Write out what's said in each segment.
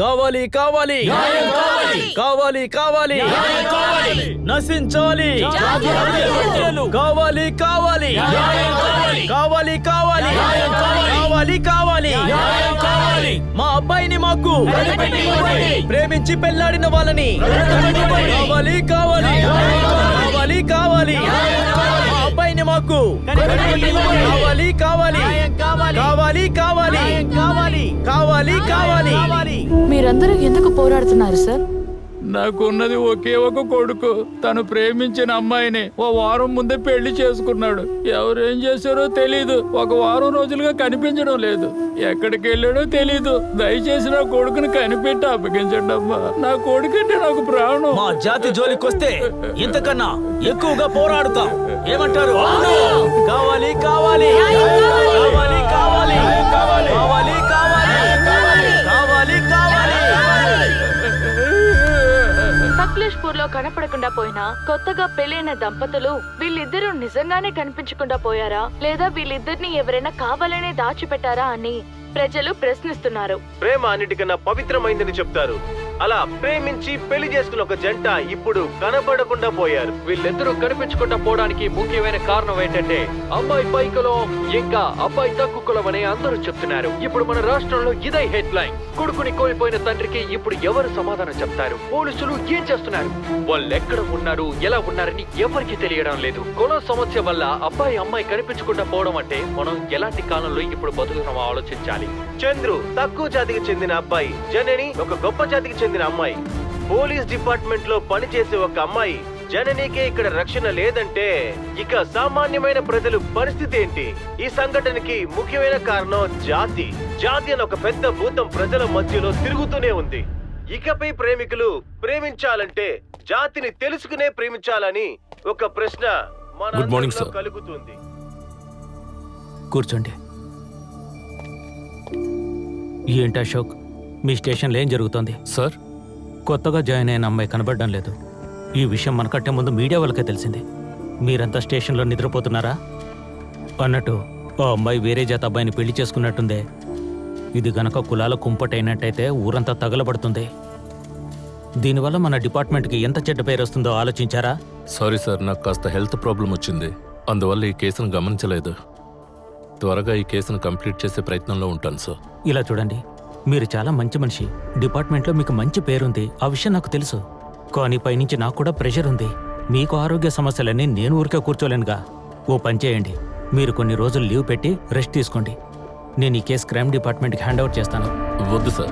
కావాలి కావాలి. కావాలి. కావాలి నశించాలి. కావాలి కావాలి. కావాలి. కావాలి కావాలి. కావాలి. మా అబ్బాయిని మాకు ప్రేమించి పెళ్ళాడిన వాళ్ళని. కావాలి కావాలి. కావాలి. కావాలి అబ్బాయిని మాకు. కావాలి కావాలి. కావాలి కావాలి. కావాలి. కావాలి కావాలి. మీరందరూ ఎందుకు పోరాడుతున్నారు సార్? నాకున్నది ఒకే ఒక కొడుకు. తను ప్రేమించిన అమ్మాయిని ఓ వారం ముందే పెళ్ళి చేసుకున్నాడు. ఎవరేం చేశారో తెలీదు. ఒక వారం రోజులుగా కనిపించడం లేదు. ఎక్కడికి వెళ్ళాడో తెలీదు. దయచేసి నా కొడుకుని కనిపెట్టి అప్పగించండి అమ్మా. నా కొడుకంటే నాకు ప్రాణం. మా జాతి జోలికొస్తే ఇంతకన్నా ఎక్కువగా పోరాడుతాం. ఏమంటారు? కావాలి కావాలి. కావాలి కావాలి. కావాలి కావాలి. సక్లేష్పూర్లో కనపడకుండా పోయినా కొత్తగా పెళ్ళైన దంపతులు వీళ్ళిద్దరూ నిజంగానే కనిపించకుండా పోయారా? లేదా వీళ్ళిద్దరిని ఎవరైనా కావాలనే దాచిపెట్టారా అని ప్రజలు ప్రశ్నిస్తున్నారు. ప్రేమ అన్నిటికన్నా పవిత్రమైందని చెప్తారు. అలా ప్రేమించి పెళ్ళి చేసుకున్న ఒక జంట ఇప్పుడు కనబడకుండా పోయారు. వీళ్ళిద్దరూ కనిపించకుండా పోవడానికి ముఖ్యమైన కారణం ఏంటంటే అమ్మాయి పై కులం ఇంకా అబ్బాయి తక్కువ కులం అని అందరూ చెప్తున్నారు. ఇప్పుడు మన రాష్ట్రంలో ఇదే హెడ్ లైన్ కొడుకుని కోల్పోయిన తండ్రికి ఇప్పుడు ఎవరు సమాధానం చెప్తారు? పోలీసులు ఏం చేస్తున్నారు? వాళ్ళు ఎక్కడ ఉన్నారు ఎలా ఉన్నారని ఎవరికి తెలియడం లేదు. కులం సమస్య వల్ల అబ్బాయి అమ్మాయి కనిపించకుండా పోవడం అంటే మనం ఎలాంటి కాలంలో ఇప్పుడు బతుకుతున్నామో ఆలోచించాలి. చంద్రు తక్కువ జాతికి చెందిన అబ్బాయి జనని ఒక గొప్ప జాతికి చెందిన అమ్మాయి. పోలీస్ డిపార్ట్మెంట్లో పనిచేసే ఒక అమ్మాయి జననీకే ఇక్కడ రక్షణ లేదంటే ఇక సామాన్యమైన ప్రజలు పరిస్థితి ఏంటి? ఈ సంఘటనకి ముఖ్యమైన కారణం జాతి. జాతి అని ఒక పెద్ద భూతం ప్రజల మధ్యలో తిరుగుతూనే ఉంది. ఇకపై ప్రేమికులు ప్రేమించాలంటే జాతిని తెలుసుకునే ప్రేమించాలని ఒక ప్రశ్న మన. కలుగుతుంది. కూర్చోండి. ఏంటి అశోక్? మీ స్టేషన్లో ఏం జరుగుతోంది? సార్. కొత్తగా జాయిన్ అయిన అమ్మాయి కనబడడం లేదు. ఈ విషయం మనకంటే ముందు మీడియా వాళ్ళకే తెలిసింది. మీరంతా స్టేషన్లో నిద్రపోతున్నారా? అన్నట్టు ఆ అమ్మాయి వేరే జాత అబ్బాయిని పెళ్ళి చేసుకున్నట్టుందే. ఇది గనక కులాల కుంపటైనట్టయితే ఊరంతా తగలబడుతుంది. దీనివల్ల మన డిపార్ట్మెంట్కి ఎంత చెడ్డ పేరు వస్తుందో ఆలోచించారా? సారీ సార్ నాకు కాస్త హెల్త్ ప్రాబ్లం వచ్చింది. అందువల్ల ఈ కేసును గమనించలేదు. త్వరగా ఈ కేసును కంప్లీట్ చేసే ప్రయత్నంలో ఉంటాను సార్. ఇలా చూడండి. మీరు చాలా మంచి మనిషి. డిపార్ట్మెంట్లో మీకు మంచి పేరుంది. ఆ విషయం నాకు తెలుసు. కానీ పైనుంచి నాకు కూడా ప్రెషర్ ఉంది. మీకు ఆరోగ్య సమస్యలన్నీ నేను ఊరికే కూర్చోలేనుగా. ఓ పని చేయండి. మీరు కొన్ని రోజులు లీవ్ పెట్టి రెస్ట్ తీసుకోండి. నేను ఈ కేసు క్రైమ్ డిపార్ట్మెంట్కి హ్యాండ్ అవుట్ చేస్తాను. వద్దు సార్.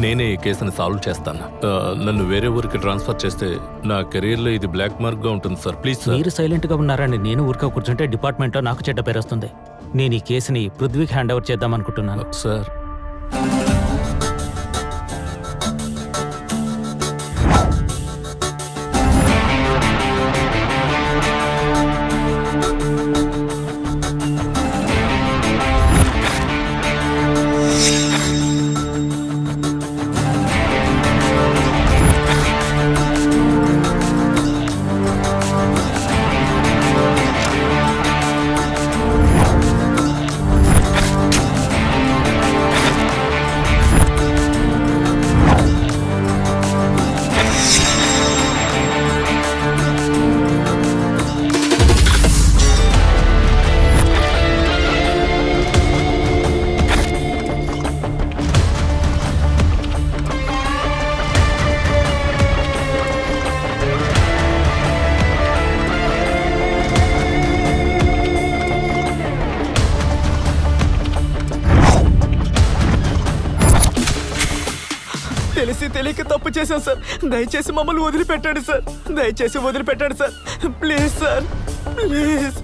నేనే ఈ కేసుని సాల్వ్ చేస్తాను. ఆ, నన్ను వేరే ఊరికి ట్రాన్స్ఫర్ చేస్తే నా కెరీర్లో ఇది బ్లాక్ మార్క్గా ఉంటుంది సార్. Please sir. మీరు సైలెంట్గా ఉన్నారని నేను ఊరికే కూర్చుంటే డిపార్ట్మెంట్లో నాకు చెడ్డ పేరు వస్తుంది. నేను ఈ కేసుని పృథ్వీకి హ్యాండ్ ఓవర్ చేద్దాం అనుకుంటున్నాను సార్. తెలియక తప్పు చేశాను సార్. దయచేసి మమ్మల్ని వదిలిపెట్టండి సార్. దయచేసి వదిలిపెట్టండి సార్. Please sir. ప్లీజ్.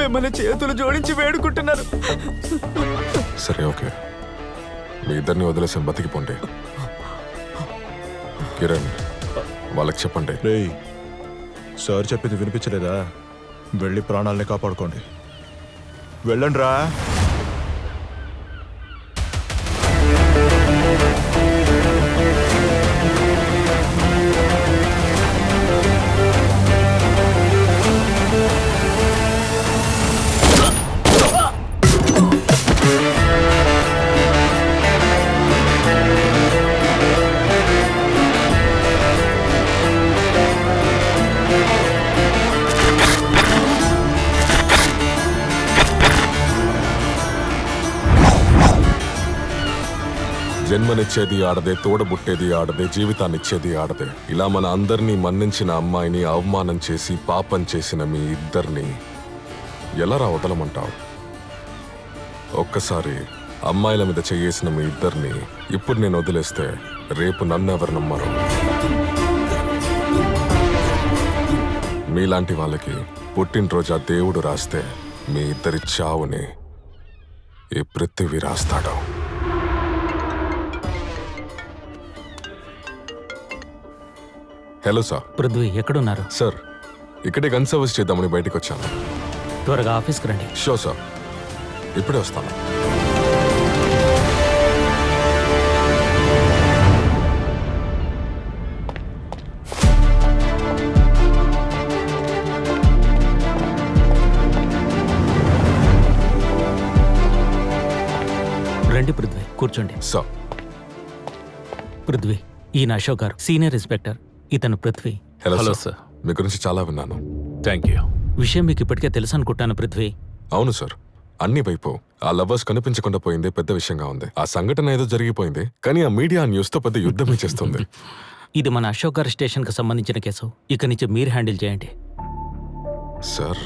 మిమ్మల్ని చేతులు జోడించి వేడుకుంటున్నారు. సరే ఓకే. మీ ఇద్దరిని వదిలేసి బతికిపోండి కిరణ్ వాళ్ళకి చెప్పండి. రేయ్ సార్ చెప్పింది వినిపించలేదా? వెళ్ళి ప్రాణాలని కాపాడుకోండి. వెళ్ళండి రా జన్మనిచ్చేది ఆడదే తోడబుట్టేది ఆడదే జీవితాన్నిచ్చేది ఆడదే. ఇలా మన అందరినీ మన్నించిన అమ్మాయిని అవమానం చేసి పాపం చేసిన మీ ఇద్దరిని ఎలా రా వదలమంటావు? ఒక్కసారి అమ్మాయిల మీద చేయేసిన మీ ఇద్దరిని ఇప్పుడు నేను వదిలేస్తే రేపు నన్ను ఎవరు నమ్మరు? మీలాంటి వాళ్ళకి పుట్టినరోజు ఆ దేవుడు రాస్తే మీ ఇద్దరి చావుని ఈ పృథ్వీ రాస్తాడు. హలో సార్ పృథ్వీ ఎక్కడున్నారు? సార్ ఇక్కడే గన్ సర్వీస్ చేద్దామని బయటకు వచ్చాను. త్వరగా ఆఫీస్కి రండి. షో సార్ ఇప్పుడే వస్తాను. రండి పృథ్వీ కూర్చోండి. సార్ పృథ్వీ ఈయన అశోక్ గారు సీనియర్ ఇన్స్పెక్టర్ ఇతను పృథ్వీ. హలో హలో సార్ మీ గురించి చాలా విన్నాను. థ్యాంక్ యూ విషయం మీకు ఇప్పటికే తెలుసు అనుకుంటాను పృథ్వీ. అవును సార్ అన్ని వైపు ఆ లవర్స్ కనిపించకుండా పోయింది పెద్ద విషయంగా ఉంది. ఆ సంఘటన ఏదో జరిగిపోయింది కానీ ఆ మీడియా న్యూస్తో పెద్ద యుద్ధమే చేస్తుంది. ఇది మన అశోక్ గారి స్టేషన్కి సంబంధించిన కేసు. ఇక నుంచి మీరు హ్యాండిల్ చేయండి. సార్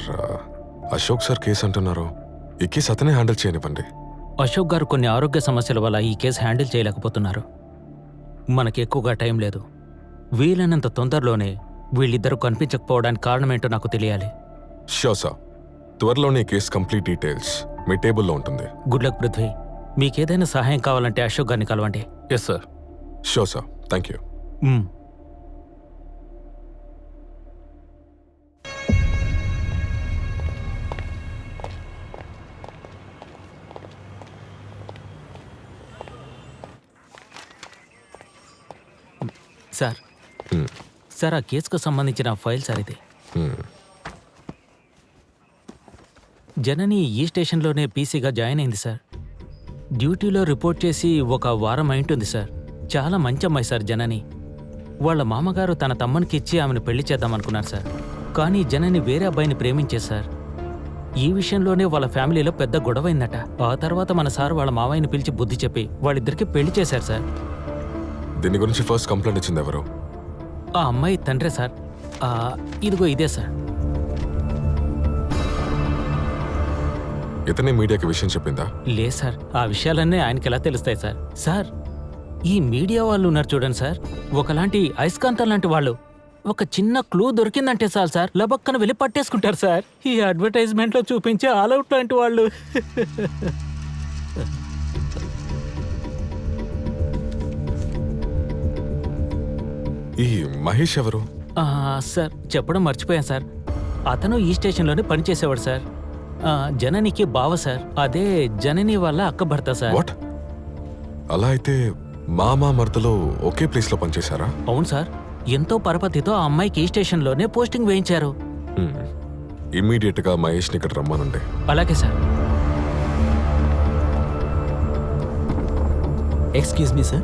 అశోక్ సార్ కేసు అంటున్నారు. ఈ కేసు అతనే హ్యాండిల్ చేయనివ్వండి. అశోక్ గారు కొన్ని ఆరోగ్య సమస్యల వల్ల ఈ కేసు హ్యాండిల్ చేయలేకపోతున్నారు. మనకి ఎక్కువగా టైం లేదు. వీలైనంత తొందరలోనే వీళ్ళిద్దరూ కనిపించకపోవడానికి కారణమేంటో నాకు తెలియాలి. షో సార్ త్వరలోనే కేసు కంప్లీట్ డీటెయిల్స్ మీ టేబుల్లో ఉంటుంది. Good luck Prithvi. మీకేదైనా సహాయం కావాలంటే అశోక్ గారిని కలవండి. Yes sir sure sir thank you hmm. Sir. Sir ఆ కేసుకు సంబంధించిన ఫైల్ సార్ ఇది. జనని ఈ స్టేషన్లోనే పీసీగా జాయిన్ అయింది సార్. డ్యూటీలో రిపోర్ట్ చేసి ఒక వారం అయింటుంది సార్. చాలా మంచి అమ్మాయి సార్ జనని. వాళ్ళ మామగారు తన తమ్మునికి ఇచ్చి ఆమెను పెళ్ళి చేద్దామనుకున్నారు సార్. కానీ జనని వేరే అబ్బాయిని ప్రేమించేది సార్. ఈ విషయంలోనే వాళ్ళ ఫ్యామిలీలో పెద్ద గొడవైందట ఆ తర్వాత మన సార్ వాళ్ళ మావయ్యని పిలిచి బుద్ధి చెప్పి వాళ్ళిద్దరికి పెళ్ళి చేశారు సార్. దీని గురించి ఫస్ట్ కంప్లైంట్ ఇచ్చింది ఎవరు? ఆ అమ్మాయి తండ్రే సార్. ఆ, ఇదిగో ఇదే సార్. ఇతనే మీడియాకి విషయం చెప్పిందా? లే సార్ ఆ విషయాలన్నీ ఆయనకి ఎలా తెలుస్తాయి సార్? సార్ ఈ మీడియా వాళ్ళు ఉన్నారు చూడండి సార్. ఒకలాంటి అయస్కాంతం లాంటి వాళ్ళు. ఒక చిన్న క్లూ దొరికిందంటే చాలు సార్. లబక్కన వెళ్ళి పట్టేసుకుంటారు సార్. ఈ అడ్వర్టైజ్మెంట్లో చూపించే ఆల్అవుట్ లాంటి వాళ్ళు. ఈ మహేష్ ఎవరు? ఆ, సార్ చెప్పడం మర్చిపోయాను సార్. అతను ఈ స్టేషన్లోనే పనిచేసేవాడు సార్. ఆ, జననికి బావ సార్. అదే జనని వాళ్ళ అక్క భర్త సార్. వాట్? అలా అయితే మామా మర్దలో ఒకే ప్లేస్లో పనిచేశారా? అవును సార్. ఎంతో పరపతితో ఆ అమ్మాయికి ఈ స్టేషన్లోనే పోస్టింగ్ వేయించారు. ఇమ్మీడియట్గా మహేష్ని ఇక్కడ రమ్మనండి. అలాగే సార్. Excuse me sir